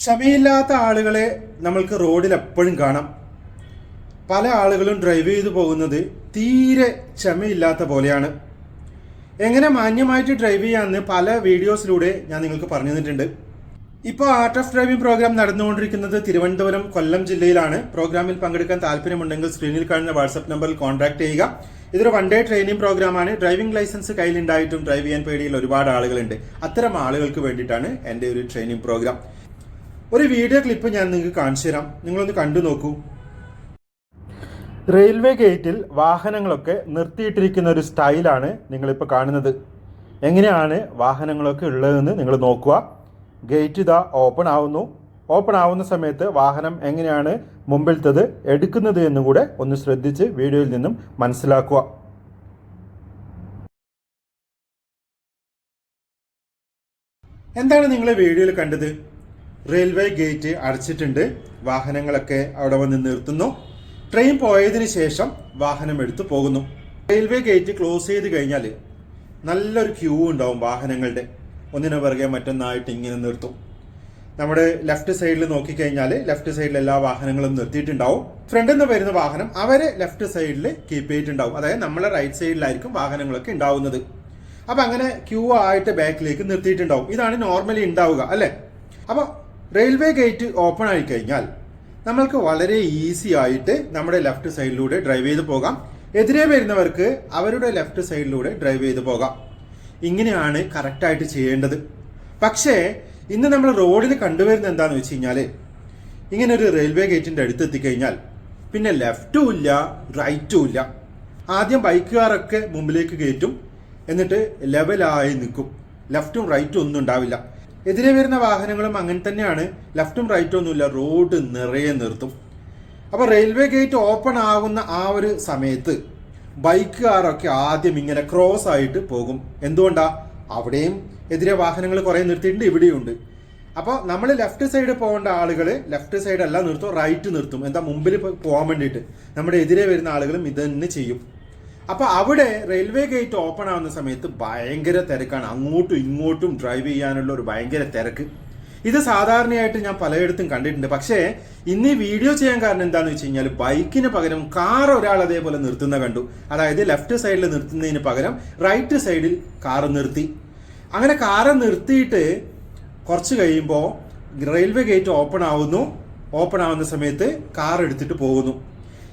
ക്ഷമയില്ലാത്ത ആളുകളെ നമ്മൾക്ക് റോഡിൽ എപ്പോഴും കാണാം. പല ആളുകളും ഡ്രൈവ് ചെയ്തു പോകുന്നത് തീരെ ക്ഷമയില്ലാത്ത പോലെയാണ്. എങ്ങനെ മാന്യമായിട്ട് ഡ്രൈവ് ചെയ്യാമെന്ന് പല വീഡിയോസിലൂടെ ഞാൻ നിങ്ങൾക്ക് പറഞ്ഞു തന്നിട്ടുണ്ട്. ഇപ്പോൾ ആർട്ട് ഓഫ് ഡ്രൈവിംഗ് പ്രോഗ്രാം നടന്നുകൊണ്ടിരിക്കുന്നത് തിരുവനന്തപുരം കൊല്ലം ജില്ലയിലാണ്. പ്രോഗ്രാമിൽ പങ്കെടുക്കാൻ താല്പര്യമുണ്ടെങ്കിൽ സ്ക്രീനിൽ കാണുന്ന വാട്സപ്പ് നമ്പറിൽ കോൺടാക്ട് ചെയ്യുക. ഇതൊരു വൺ ഡേ ട്രെയിനിങ് പ്രോഗ്രാമാണ് ഡ്രൈവിംഗ് ലൈസൻസ് കയ്യിലുണ്ടായിട്ടും ഡ്രൈവ് ചെയ്യാൻ പേടിയുള്ള ഒരുപാട് ആളുകളുണ്ട്. അത്തരം ആളുകൾക്ക് വേണ്ടിയിട്ടാണ് എന്റെ ഒരു ട്രെയിനിങ് പ്രോഗ്രാം ഒരു വീഡിയോ ക്ലിപ്പ് ഞാൻ നിങ്ങൾക്ക് കാണിച്ചു തരാം. നിങ്ങളൊന്ന് കണ്ടു നോക്കൂ. റെയിൽവേ ഗേറ്റിൽ വാഹനങ്ങളൊക്കെ നിർത്തിയിട്ടിരിക്കുന്ന ഒരു സ്റ്റൈലാണ് നിങ്ങളിപ്പോൾ കാണുന്നത്. എങ്ങനെയാണ് വാഹനങ്ങളൊക്കെ ഉള്ളതെന്ന് നിങ്ങൾ നോക്കുക. ഗേറ്റ് ഇതാ ഓപ്പൺ ആവുന്നു. ഓപ്പൺ ആവുന്ന സമയത്ത് വാഹനം എങ്ങനെയാണ് മുമ്പിലത്തത് എടുക്കുന്നത് എന്നും കൂടെ ഒന്ന് ശ്രദ്ധിച്ച് വീഡിയോയിൽ നിന്നും മനസ്സിലാക്കുക. എന്താണ് നിങ്ങൾ വീഡിയോയിൽ കണ്ടത്? റെയിൽവേ ഗേറ്റ് അടച്ചിട്ടുണ്ട്. വാഹനങ്ങളൊക്കെ അവിടെ വന്ന് നിർത്തുന്നു. ട്രെയിൻ പോയതിന് ശേഷം വാഹനം എടുത്തു പോകുന്നു. റെയിൽവേ ഗേറ്റ് ക്ലോസ് ചെയ്ത് കഴിഞ്ഞാൽ നല്ലൊരു ക്യൂ ഉണ്ടാവും വാഹനങ്ങളുടെ. ഒന്നിനു പിറകെ മറ്റൊന്നായിട്ട് ഇങ്ങനെ നിർത്തും. നമ്മുടെ ലെഫ്റ്റ് സൈഡിൽ നോക്കിക്കഴിഞ്ഞാൽ ലെഫ്റ്റ് സൈഡിൽ എല്ലാ വാഹനങ്ങളും നിർത്തിയിട്ടുണ്ടാവും. ഫ്രണ്ടിൽ നിന്ന് വരുന്ന വാഹനം അവരെ ലെഫ്റ്റ് സൈഡിൽ കീപ്പ് ചെയ്തിട്ടുണ്ടാവും. അതായത് നമ്മളെ റൈറ്റ് സൈഡിലായിരിക്കും വാഹനങ്ങളൊക്കെ ഉണ്ടാവുന്നത്. അപ്പം അങ്ങനെ ക്യൂ ആയിട്ട് ബാക്കിലേക്ക് നിർത്തിയിട്ടുണ്ടാവും. ഇതാണ് നോർമലി ഉണ്ടാവുക അല്ലേ? അപ്പൊ റെയിൽവേ ഗേറ്റ് ഓപ്പൺ ആയി കഴിഞ്ഞാൽ നമ്മൾക്ക് വളരെ ഈസി ആയിട്ട് നമ്മുടെ ലെഫ്റ്റ് സൈഡിലൂടെ ഡ്രൈവ് ചെയ്ത് പോകാം. എതിരെ വരുന്നവർക്ക് അവരുടെ ലെഫ്റ്റ് സൈഡിലൂടെ ഡ്രൈവ് ചെയ്ത് പോകാം. ഇങ്ങനെയാണ് കറക്റ്റായിട്ട് ചെയ്യേണ്ടത്. പക്ഷേ ഇന്ന് നമ്മൾ റോഡിൽ കണ്ടുവരുന്നത് എന്താണെന്ന് വെച്ച് കഴിഞ്ഞാൽ ഇങ്ങനെ ഒരു റെയിൽവേ ഗേറ്റിന്റെ അടുത്ത് എത്തിക്കഴിഞ്ഞാൽ പിന്നെ ലെഫ്റ്റും ഇല്ല റൈറ്റും ഇല്ല. ആദ്യം ബൈക്കുകാരൊക്കെ മുമ്പിലേക്ക് കയറ്റും. എന്നിട്ട് ലെവലായി നിൽക്കും. ലെഫ്റ്റും റൈറ്റും ഒന്നും ഉണ്ടാവില്ല. എതിരെ വരുന്ന വാഹനങ്ങളും അങ്ങനെ തന്നെയാണ്. ലെഫ്റ്റും റൈറ്റും ഒന്നുമില്ല. റോഡ് നിറയെ നിർത്തും. അപ്പോൾ റെയിൽവേ ഗേറ്റ് ഓപ്പൺ ആകുന്ന ആ ഒരു സമയത്ത് ബൈക്കുകാരൊക്കെ ആദ്യം ഇങ്ങനെ ക്രോസ് ആയിട്ട് പോകും. എന്തുകൊണ്ടാ? അവിടെയും എതിരെ വാഹനങ്ങൾ കുറേ നിർത്തിയിട്ടുണ്ട് ഇവിടെയുണ്ട് അപ്പോൾ നമ്മൾ ലെഫ്റ്റ് സൈഡ് പോകേണ്ട ആളുകൾ ലെഫ്റ്റ് സൈഡ് അല്ല നിർത്തും റൈറ്റ് നിർത്തും. എന്താ? മുമ്പിൽ പോകാൻ വേണ്ടിയിട്ട്. നമ്മുടെ എതിരെ വരുന്ന ആളുകളും ഇത് ചെയ്യും. അപ്പൊ അവിടെ റെയിൽവേ ഗേറ്റ് ഓപ്പൺ ആവുന്ന സമയത്ത് ഭയങ്കര തിരക്കാണ്. അങ്ങോട്ടും ഇങ്ങോട്ടും ഡ്രൈവ് ചെയ്യാനുള്ള ഒരു ഭയങ്കര തിരക്ക്. ഇത് സാധാരണയായിട്ട് ഞാൻ പലയിടത്തും കണ്ടിട്ടുണ്ട്. പക്ഷേ ഇന്ന് ഈ വീഡിയോ ചെയ്യാൻ കാരണം എന്താണെന്ന് വെച്ച് കഴിഞ്ഞാൽ ബൈക്കിന് പകരം കാർ ഒരാൾ അതേപോലെ നിർത്തുന്ന കണ്ടു. അതായത് ലെഫ്റ്റ് സൈഡിൽ നിർത്തുന്നതിന് പകരം റൈറ്റ് സൈഡിൽ കാർ നിർത്തി. അങ്ങനെ കാറ് നിർത്തിയിട്ട് കുറച്ച് കഴിയുമ്പോൾ റെയിൽവേ ഗേറ്റ് ഓപ്പൺ ആവുന്നു. ഓപ്പൺ ആവുന്ന സമയത്ത് കാർ എടുത്തിട്ട് പോകുന്നു.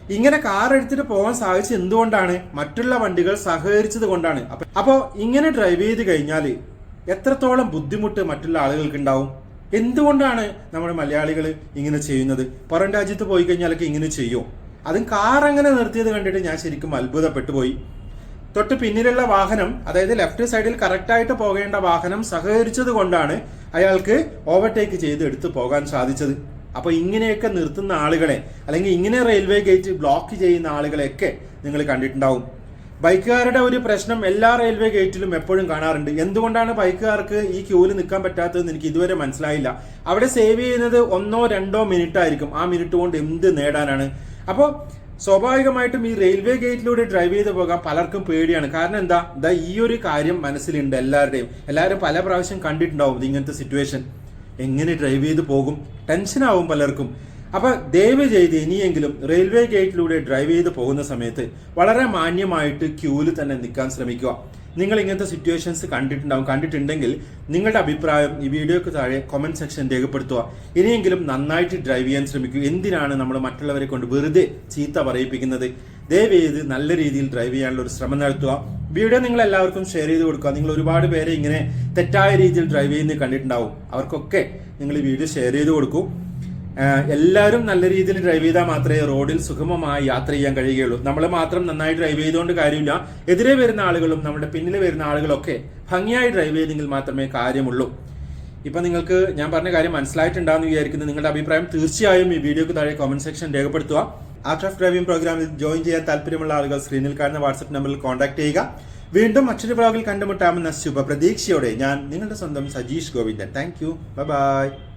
ഇങ്ങനെ കാർ എടുത്തിട്ട് പോകാൻ സാധിച്ചത് എന്തുകൊണ്ടാണ്? മറ്റുള്ള വണ്ടികൾ സഹകരിച്ചത് കൊണ്ടാണ്. അപ്പോൾ അപ്പോ ഇങ്ങനെ ഡ്രൈവ് ചെയ്ത് കഴിഞ്ഞാൽ എത്രത്തോളം ബുദ്ധിമുട്ട് മറ്റുള്ള ആളുകൾക്ക് ഉണ്ടാവും? എന്തുകൊണ്ടാണ് നമ്മുടെ മലയാളികൾ ഇങ്ങനെ ചെയ്യുന്നത്? പുറം രാജ്യത്ത് പോയി കഴിഞ്ഞാലൊക്കെ ഇങ്ങനെ ചെയ്യും? അതും കാർ അങ്ങനെ നിർത്തിയത് കണ്ടിട്ട് ഞാൻ ശരിക്കും അത്ഭുതപ്പെട്ടു പോയി. തൊട്ട് പിന്നിലുള്ള വാഹനം അതായത് ലെഫ്റ്റ് സൈഡിൽ കറക്റ്റായിട്ട് പോകേണ്ട വാഹനം സഹകരിച്ചത് കൊണ്ടാണ് അയാൾക്ക് ഓവർടേക്ക് ചെയ്ത് എടുത്തു പോകാൻ സാധിച്ചത്. അപ്പൊ ഇങ്ങനെയൊക്കെ നിർത്തുന്ന ആളുകളെ അല്ലെങ്കിൽ ഇങ്ങനെ റെയിൽവേ ഗേറ്റ് ബ്ലോക്ക് ചെയ്യുന്ന ആളുകളെയൊക്കെ നിങ്ങൾ കണ്ടിട്ടുണ്ടാവും. ബൈക്കുകാരുടെ ഒരു പ്രശ്നം എല്ലാ റെയിൽവേ ഗേറ്റിലും എപ്പോഴും കാണാറുണ്ട്. എന്തുകൊണ്ടാണ് ബൈക്കുകാർക്ക് ഈ ക്യൂൽ നിൽക്കാൻ പറ്റാത്തതെന്ന് എനിക്ക് ഇതുവരെ മനസ്സിലായില്ല. അവിടെ സേവ് ചെയ്യുന്നത് ഒന്നോ രണ്ടോ മിനിറ്റ് ആയിരിക്കും. ആ മിനിറ്റ് കൊണ്ട് എന്ത് നേടാനാണ്? അപ്പോൾ സ്വാഭാവികമായിട്ടും ഈ റെയിൽവേ ഗേറ്റിലൂടെ ഡ്രൈവ് ചെയ്ത് പോകാൻ പലർക്കും പേടിയാണ്. കാരണം എന്താ? ദാ ഈ ഒരു കാര്യം മനസ്സിലുണ്ട് എല്ലാവരുടെയും. എല്ലാവരും പല പ്രാവശ്യം കണ്ടിട്ടുണ്ടാവും ഇങ്ങനത്തെ സിറ്റുവേഷൻ എങ്ങനെ ഡ്രൈവ് ചെയ്ത് പോകും? ടെൻഷനാവും പലർക്കും. അപ്പോൾ ദയവ് ചെയ്ത് ഇനിയെങ്കിലും റെയിൽവേ ഗേറ്റിലൂടെ ഡ്രൈവ് ചെയ്ത് പോകുന്ന സമയത്ത് വളരെ മാന്യമായിട്ട് ക്യൂവിൽ തന്നെ നിൽക്കാൻ ശ്രമിക്കുക. നിങ്ങൾ ഇങ്ങനത്തെ സിറ്റുവേഷൻസ് കണ്ടിട്ടുണ്ടാവും കണ്ടിട്ടുണ്ടെങ്കിൽ നിങ്ങളുടെ അഭിപ്രായം ഈ വീഡിയോക്ക് താഴെ കമന്റ് സെക്ഷൻ രേഖപ്പെടുത്തുക. ഇനിയെങ്കിലും നന്നായിട്ട് ഡ്രൈവ് ചെയ്യാൻ ശ്രമിക്കുക എന്തിനാണ് നമ്മൾ മറ്റുള്ളവരെ കൊണ്ട് വെറുതെ ചീത്ത പറയിപ്പിക്കുന്നത്? ദയവ് ചെയ്ത് നല്ല രീതിയിൽ ഡ്രൈവ് ചെയ്യാനുള്ള ഒരു ശ്രമം നടത്തുക. വീഡിയോ നിങ്ങൾ എല്ലാവർക്കും ഷെയർ ചെയ്ത് കൊടുക്കുക. നിങ്ങൾ ഒരുപാട് പേരെ ഇങ്ങനെ തെറ്റായ രീതിയിൽ ഡ്രൈവ് ചെയ്യുന്നത് കണ്ടിട്ടുണ്ടാവും. അവർക്കൊക്കെ നിങ്ങൾ ഈ വീഡിയോ ഷെയർ ചെയ്ത് കൊടുക്കൂ. എല്ലാവരും നല്ല രീതിയിൽ ഡ്രൈവ് ചെയ്താൽ മാത്രമേ റോഡിൽ സുഗമമായി യാത്ര ചെയ്യാൻ കഴിയുകയുള്ളൂ. നമ്മൾ മാത്രം നന്നായി ഡ്രൈവ് ചെയ്തുകൊണ്ട് കാര്യമില്ല. എതിരെ വരുന്ന ആളുകളും നമ്മുടെ പിന്നിൽ വരുന്ന ആളുകളൊക്കെ ഭംഗിയായി ഡ്രൈവ് ചെയ്തെങ്കിൽ മാത്രമേ കാര്യമുള്ളൂ. ഇപ്പൊ നിങ്ങൾക്ക് ഞാൻ പറഞ്ഞ കാര്യം മനസ്സിലായിട്ടുണ്ടാകുന്ന വിചാരിക്കുന്നത് നിങ്ങളുടെ അഭിപ്രായം തീർച്ചയായും ഈ വീഡിയോക്ക് താഴെ കമന്റ് സെക്ഷൻ രേഖപ്പെടുത്തുക. ആർട്ട് ഓഫ് ഡ്രൈവിംഗ് പ്രോഗ്രാമിൽ ജോയിൻ ചെയ്യാൻ താല്പര്യമുള്ള ആളുകൾ സ്ക്രീനിൽ കാണുന്ന വാട്സ്ആപ്പ് നമ്പറിൽ കോൺടാക്ട് ചെയ്യുക. വീണ്ടും മറ്റൊരു ബ്ലോഗിൽ കണ്ടുമുട്ടാമെന്ന ശുഭപ്രതീക്ഷയോടെ ഞാൻ നിങ്ങളുടെ സ്വന്തം Sajeesh Govindan. Thank you bye